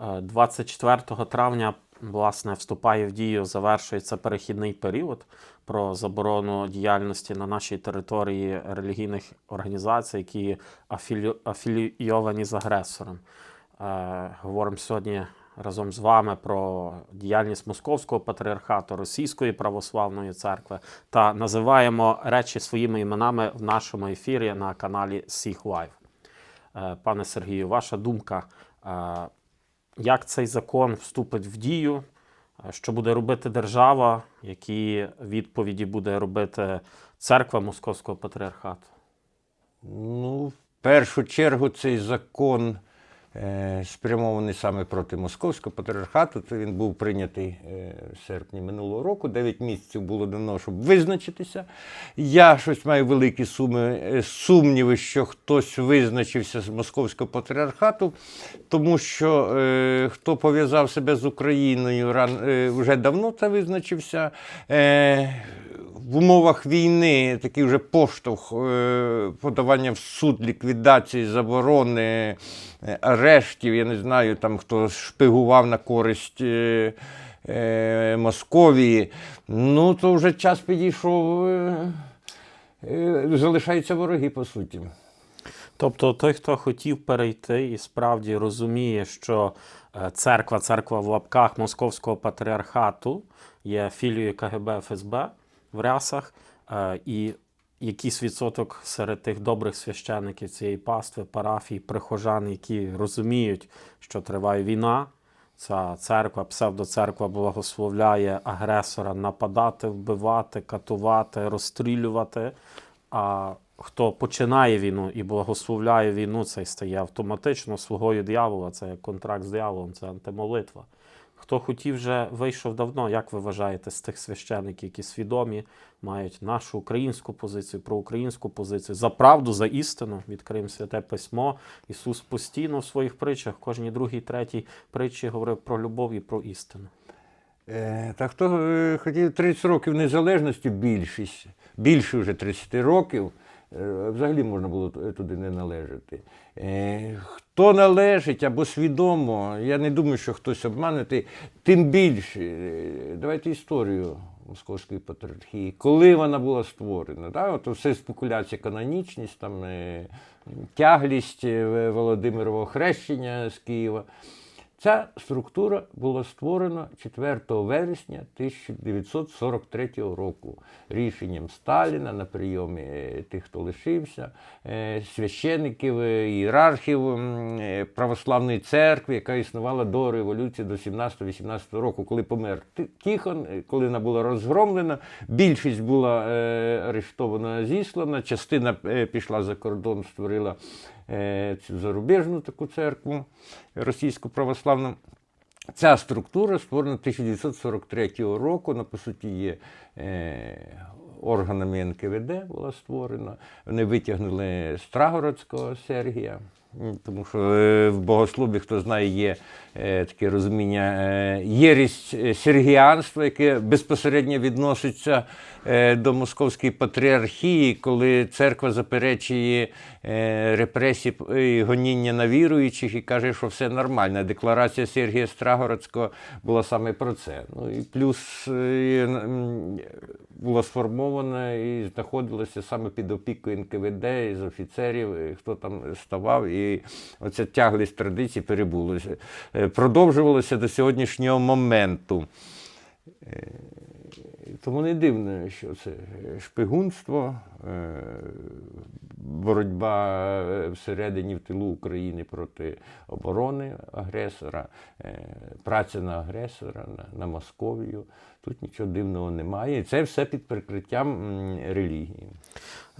Е, 24 травня власне вступає в дію, завершується перехідний період про заборону діяльності на нашій території релігійних організацій, які афілі... афілійовані з агресором. Е, Говоримо сьогодні разом з вами про діяльність Московського патріархату, Російської православної церкви та називаємо речі своїми іменами в нашому ефірі на каналі Сіх Лайв. Е, Пане Сергію, ваша думка, е, як цей закон вступить в дію? Е, Що буде робити держава? Які відповіді буде робити церква Московського патріархату? Ну, в першу чергу цей закон спрямований саме проти московського патріархату. Це він був прийнятий е, в серпні минулого року. Дев'ять місяців було дано, щоб визначитися. Я щось маю великі суми, е, сумніви, що хтось визначився з московського патріархату, тому що е, хто пов'язав себе з Україною, ран, е, вже давно це визначився. Е, в умовах війни такий вже поштовх е, подавання в суд, ліквідації, заборони, е, арештів. Я не знаю, там хто шпигував на користь е, Московії. Ну, то вже час підійшов. Залишаються вороги, по суті. Тобто той, хто хотів перейти і справді розуміє, що церква, церква в лапках Московського патріархату є філією КГБ ФСБ в рясах, е, і якийсь відсоток серед тих добрих священиків цієї пастви, парафій, прихожан, які розуміють, що триває війна. Ця церква, псевдоцерква благословляє агресора нападати, вбивати, катувати, розстрілювати. А хто починає війну і благословляє війну, цей стає автоматично слугою диявола. Це контракт з дияволом, це антимолитва. Хто хотів вже вийшов давно, як ви вважаєте, з тих священиків, які свідомі, мають нашу українську позицію, проукраїнську позицію, за правду, за істину, відкриємо святе письмо. Ісус постійно в своїх притчах, кожній другій, третій притчі говорив про любов і про істину. Е, Та хто е, хотів 30 років незалежності, більшість, більше вже 30 років, взагалі можна було туди не належати. Е, Хто належить або свідомо, я не думаю, що хтось обманутий, тим більше. е, Давайте історію Московської патріархії, коли вона була створена. Да? От все спекуляція, канонічність, там, е, тяглість е, Володимирового хрещення з Києва. Ця структура була створена 4 вересня 1943 року рішенням Сталіна на прийомі е, тих, хто лишився, е, священиків, е, ієрархів православної церкви, яка існувала до революції до 17-18 року, коли помер Тихон, коли вона була розгромлена, більшість була арештована, зіслана, частина пішла за кордон, створила цю зарубіжну таку церкву російську православну. Ця структура створена 1943 року, вона, по суті, є е, органами НКВД була створена. Вони витягнули Страгородського Сергія, тому що е, в богослові, хто знає, є е, таке розуміння е, єрість сергіанства, яке безпосередньо відноситься до московської патріархії, коли церква заперечує репресії і гоніння на віруючих і каже, що все нормально. Декларація Сергія Страгородського була саме про це. Ну і плюс була сформована і знаходилася саме під опікою НКВД із офіцерів, хто там ставав, і оця тяглість традицій перебулася. Е, Продовжувалося до сьогоднішнього моменту. Е, Тому не дивно, що це шпигунство, е, боротьба всередині в тилу України проти оборони агресора, праця на агресора, на Московію. Тут нічого дивного немає. І це все під прикриттям релігії.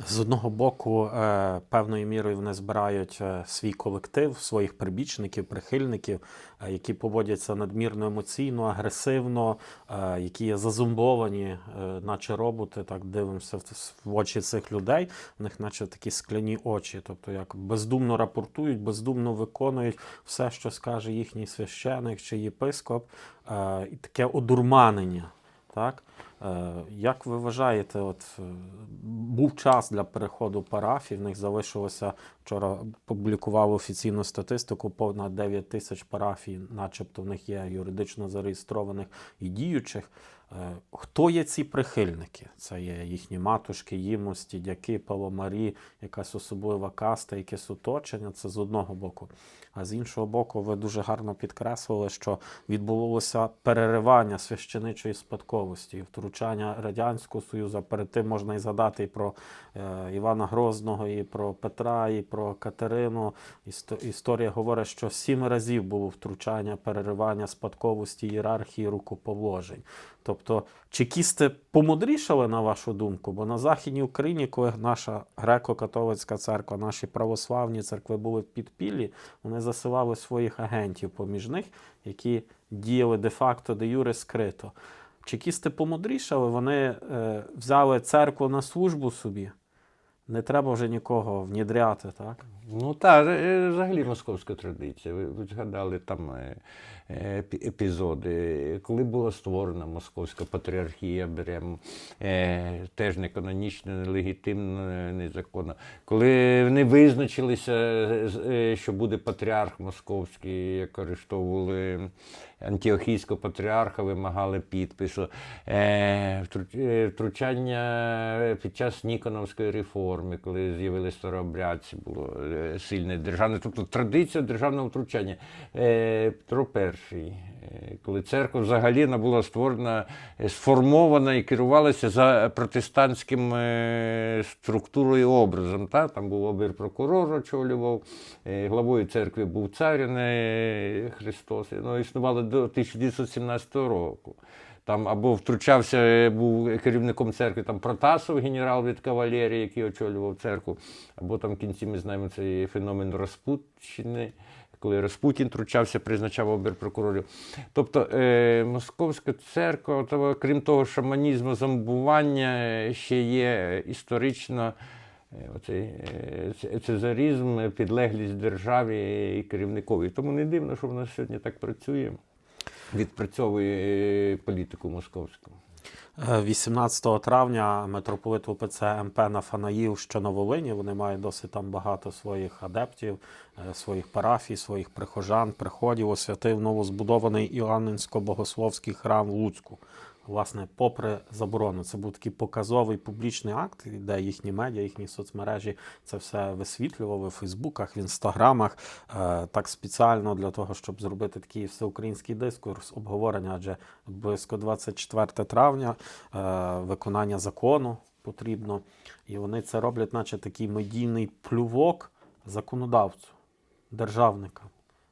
З одного боку, е, певною мірою вони збирають е, свій колектив, своїх прибічників, прихильників, е, які поводяться надмірно емоційно, агресивно, які є зазумбовані, наче роботи. Так дивимося в- в очі цих людей. У них, наче такі скляні очі, тобто як бездумно рапортують, бездумно виконують все, що скаже їхній священик чи єпископ, і таке одурманення. Так? Е, Як ви вважаєте, от е, був час для переходу парафій, в них залишилося вчора публікували офіційну статистику, понад 9 тисяч парафій, начебто в них є юридично зареєстрованих і діючих. Е, Хто є ці прихильники? Це є їхні матушки, їмості, дяки, паломарі, якась особлива каста, якесь оточення. Це з одного боку. А з іншого боку, ви дуже гарно підкреслили, що відбулося переривання священичої спадковості втручання Радянського Союзу. Перед тим можна і згадати і про е, Івана Грозного, і про Петра, і про Катерину. Істо- Історія говорить, що сім разів було втручання, переривання спадковості, ієрархії, рукоположень. Тобто, чекісти помудрішали, на вашу думку, бо на Західній Україні, коли наша греко-католицька церква, наші православні церкви були в підпіллі, вони засилали своїх агентів поміж них, які діяли де-факто, де юре скрито. Чекісти помудрішали, вони е, взяли церкву на службу собі. Не треба вже нікого внідряти, так? Ну так, е, взагалі московська традиція. Ви, згадали там е, е, епі- епізоди, коли була створена московська патріархія, беремо е, теж не канонічно, нелегітимно, е, незаконно. Коли вони визначилися, е, е, що буде патріарх московський, як арештовували антіохійського патріарха, вимагали підпису. Е, е, Втручання під час Ніконовської реформи, коли з'явилися старообрядці, було е, сильне державне, тобто традиція державного втручання. Е, Петро І, е, коли церква взагалі була створена, е, сформована і керувалася за протестантським структурою і образом. Та? Там був обер-прокурор, очолював, е, главою церкви був цар, Христос. Ну, існувало до 1917 року. Там або втручався, е, був керівником церкви там Протасов, генерал від кавалерії, який очолював церкву, або там в кінці ми знаємо цей феномен Розпутщини, коли Распутін втручався, призначав оберпрокурорів. Тобто е, Московська церква, то, крім того, шаманізму, зомбування, е, ще є історично. е, Оцей е, цезарізм, підлеглість державі і керівникові. Тому не дивно, що вона сьогодні так працює, відпрацьовує е, політику московську. Е, 18 травня митрополит УПЦ МП Нафанаїв, що на Волині, вони мають досить там багато своїх адептів, е, своїх парафій, своїх прихожан, приходів, освятив новозбудований Іоанненсько-богословський храм в Луцьку. Власне, попри заборону, це був такий показовий публічний акт, де їхні медіа, їхні соцмережі це все висвітлювали в Фейсбуках, в інстаграмах, е, так спеціально для того, щоб зробити такий всеукраїнський дискурс, обговорення, адже близько 24 травня е, виконання закону потрібно. І вони це роблять, наче такий медійний плювок законодавцю, державникам,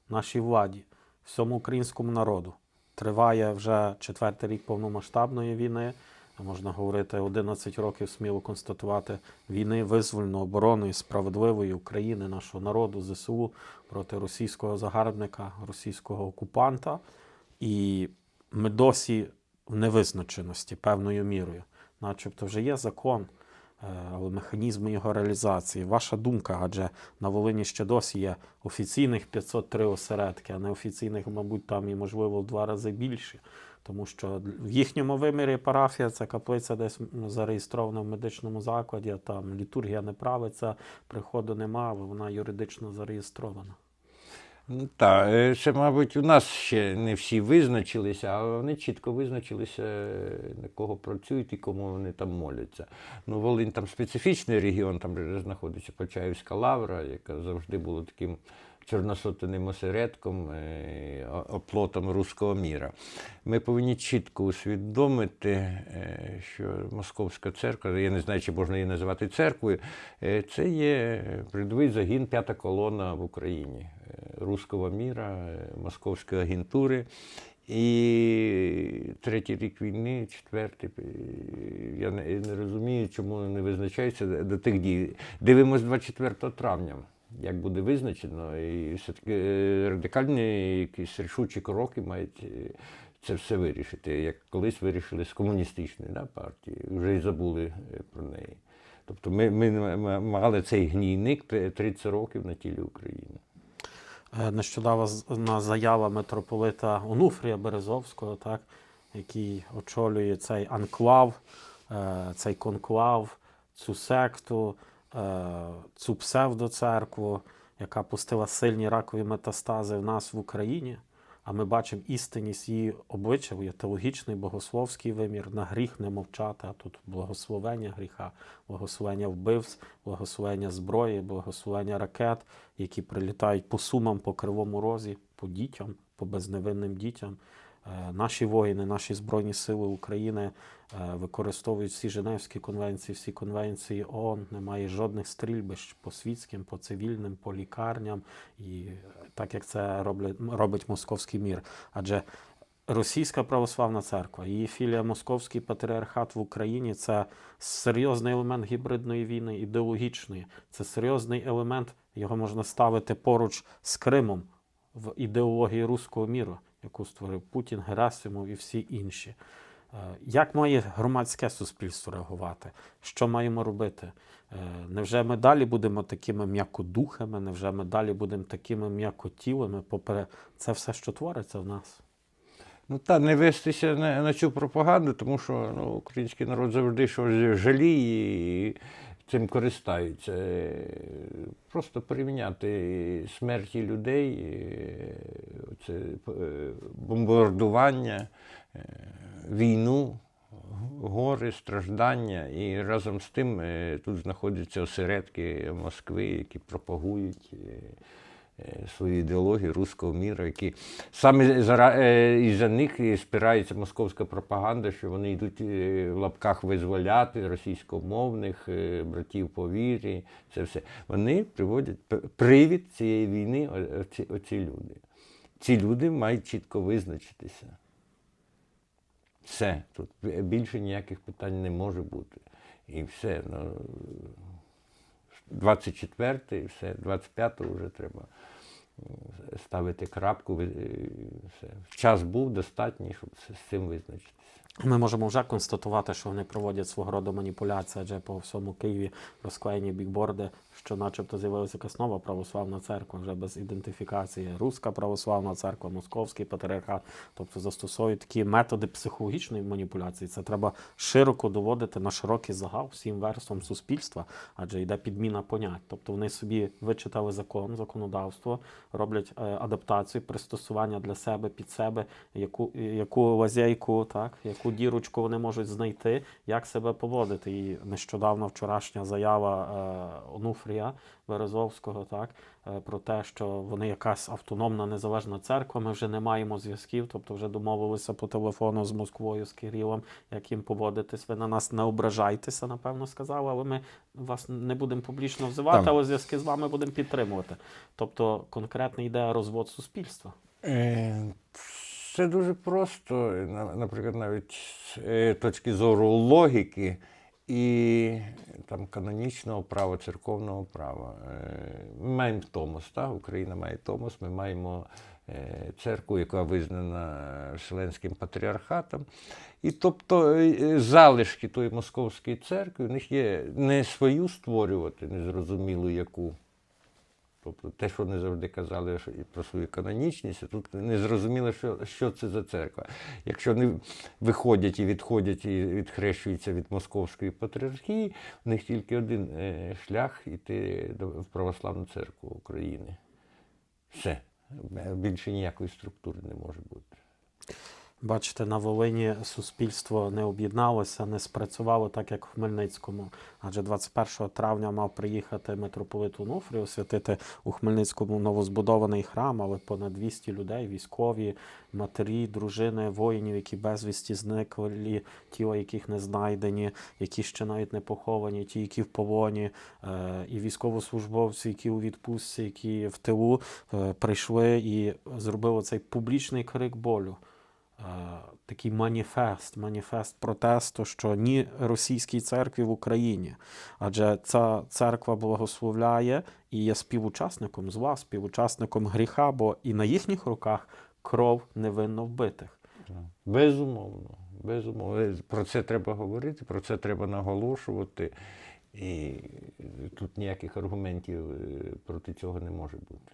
нашій владі, всьому українському народу. Триває вже четвертий рік повномасштабної війни. Можна говорити 11 років сміло констатувати війни визвольної оборони справедливої України, нашого народу, ЗСУ проти російського загарбника, російського окупанта. І ми досі в невизначеності певною мірою. Начебто вже є закон, але механізми його реалізації. Ваша думка, адже на Волині ще досі є офіційних 503 осередки, а неофіційних, мабуть, там і можливо в два рази більше. Тому що в їхньому вимірі парафія це каплиця десь зареєстрована в медичному закладі, а там літургія не правиться, приходу нема, але вона юридично зареєстрована. Ну, Так, е, це, мабуть, у нас ще не всі визначилися, а вони чітко визначилися, е, на кого працюють і кому вони там моляться. Ну, Волинь там специфічний регіон, там знаходиться Почаївська лавра, яка завжди була таким чорносотеним осередком, е, оплотом руського міра. Ми повинні чітко усвідомити, що Московська церква, я не знаю, чи можна її називати церквою, це є передовий загін п'ята колона в Україні руського міра, московської агентури. І третій рік війни, четвертий, я не, не розумію, чому не визначається до тих дій. Дивимось 24 травня, як буде визначено, і все-таки е, радикальні якісь рішучі кроки мають е, це все вирішити, як колись вирішили з комуністичної да, партії, вже й забули е, про неї. Тобто ми, ми мали цей гнійник 30 років на тілі України. Е, Нещодавна заява митрополита Онуфрія Березовського, так, який очолює цей анклав, е, цей конклав, цю секту, е, цю псевдоцеркву, яка пустила сильні ракові метастази в нас в Україні. А ми бачимо істинність її обличчя, є теологічний богословський вимір, на гріх не мовчати, а тут благословення гріха, благословення вбивств, благословення зброї, благословення ракет, які прилітають по сумам, по кривому розі, по дітям, по безневинним дітям. Е, Наші воїни, наші Збройні Сили України використовують всі Женевські конвенції, всі конвенції ООН. Немає жодних стрільбищ по світським, по цивільним, по лікарням, і е, так як це роблять, робить московський мір. Адже Російська православна церква, її філія Московський патріархат в Україні це серйозний елемент гібридної війни, ідеологічної. Це серйозний елемент, його можна ставити поруч з Кримом в ідеології руського міру, яку створив Путін, Герасимов і всі інші. Е, Як має громадське суспільство реагувати? Що маємо робити? Е, Невже ми далі будемо такими м'якодухами? Невже ми далі будемо такими м'якотілими, попри це все, що твориться в нас? Ну та не вестися на, на цю пропаганду, тому що ну, український народ завжди щось жаліє і цим користаються. Е, Просто порівняти смерті людей, це бомбардування, війну, гори, страждання. І разом з тим е, тут знаходяться осередки Москви, які пропагують. е, е, свою ідеологію руського міра, які саме за, них спирається московська пропаганда, що вони йдуть в лапках визволяти російськомовних братів по вірі. Це все. Вони приводять привід цієї війни, оці, оці люди. Ці люди мають чітко визначитися. Все, тут більше ніяких питань не може бути. І все. Ну, 24-й, все, 25-го вже треба ставити крапку. е, Все. Час був достатній, щоб з цим визначитися. Ми можемо вже констатувати, що вони проводять свого роду маніпуляції, адже по всьому Києві розклеєні бікборди, що начебто з'явилася якась нова православна церква, вже без ідентифікації. Руська православна церква, Московський патріархат. Тобто застосовують такі методи психологічної маніпуляції. Це треба широко доводити на широкий загал всім верствам суспільства, адже йде підміна понять. Тобто вони собі вичитали закон, законодавство, роблять е, адаптацію, пристосування для себе під себе, яку, яку лазейку, так, яку дірочку вони можуть знайти, як себе поводити. І нещодавно вчорашня заява е, Онуфрія Березовського, так, е, про те, що вони якась автономна незалежна церква, ми вже не маємо зв'язків, тобто вже домовилися по телефону з Москвою, з Кирилом, як їм поводитись. Ви на нас не ображайтеся, напевно, сказали, але ми вас не будемо публічно взивати, Там. але зв'язки з вами будемо підтримувати. Тобто конкретно йде розвод суспільства. Е, Це дуже просто, на- наприклад, навіть з е, точки зору логіки і там, канонічного права, церковного права. Е, Ми маємо Томос, так? Україна має Томос, ми маємо е, церкву, яка визнана Вселенським патріархатом. І тобто е, залишки тої московської церкви, в них є не свою створювати, незрозумілу яку. Тобто те, що вони завжди казали про свою канонічність, тут не зрозуміло, що, що це за церква. Якщо вони виходять і відходять і відхрещуються від московської патріархії, у них тільки один е, шлях іти в православну церкву України. Все. Більше ніякої структури не може бути. Бачите, на Волині суспільство не об'єдналося, не спрацювало так, як в Хмельницькому. Адже 21 травня мав приїхати митрополит Онуфрій освятити у Хмельницькому новозбудований храм, але понад 200 людей, військові, матері, дружини, воїнів, які безвісті зникли, тіла яких не знайдені, які ще навіть не поховані, ті, які в полоні, е, і військовослужбовці, які у відпустці, які в тилу е, прийшли і зробили цей публічний крик болю такий маніфест, маніфест протесту, що ні російській церкві в Україні. Адже ця церква благословляє і є співучасником зла, співучасником гріха, бо і на їхніх руках кров невинно вбитих. Безумовно, безумовно. Про це треба говорити, про це треба наголошувати. І тут ніяких аргументів е, проти цього не може бути.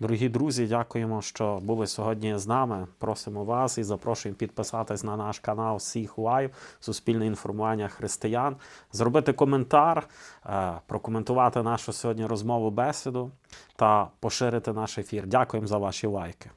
Дорогі друзі, дякуємо, що були сьогодні з нами. Просимо вас і запрошуємо підписатись на наш канал Сіх Лайв, Суспільне інформування християн, зробити коментар, е, прокоментувати нашу сьогодні розмову бесіду та поширити наш ефір. Дякуємо за ваші лайки.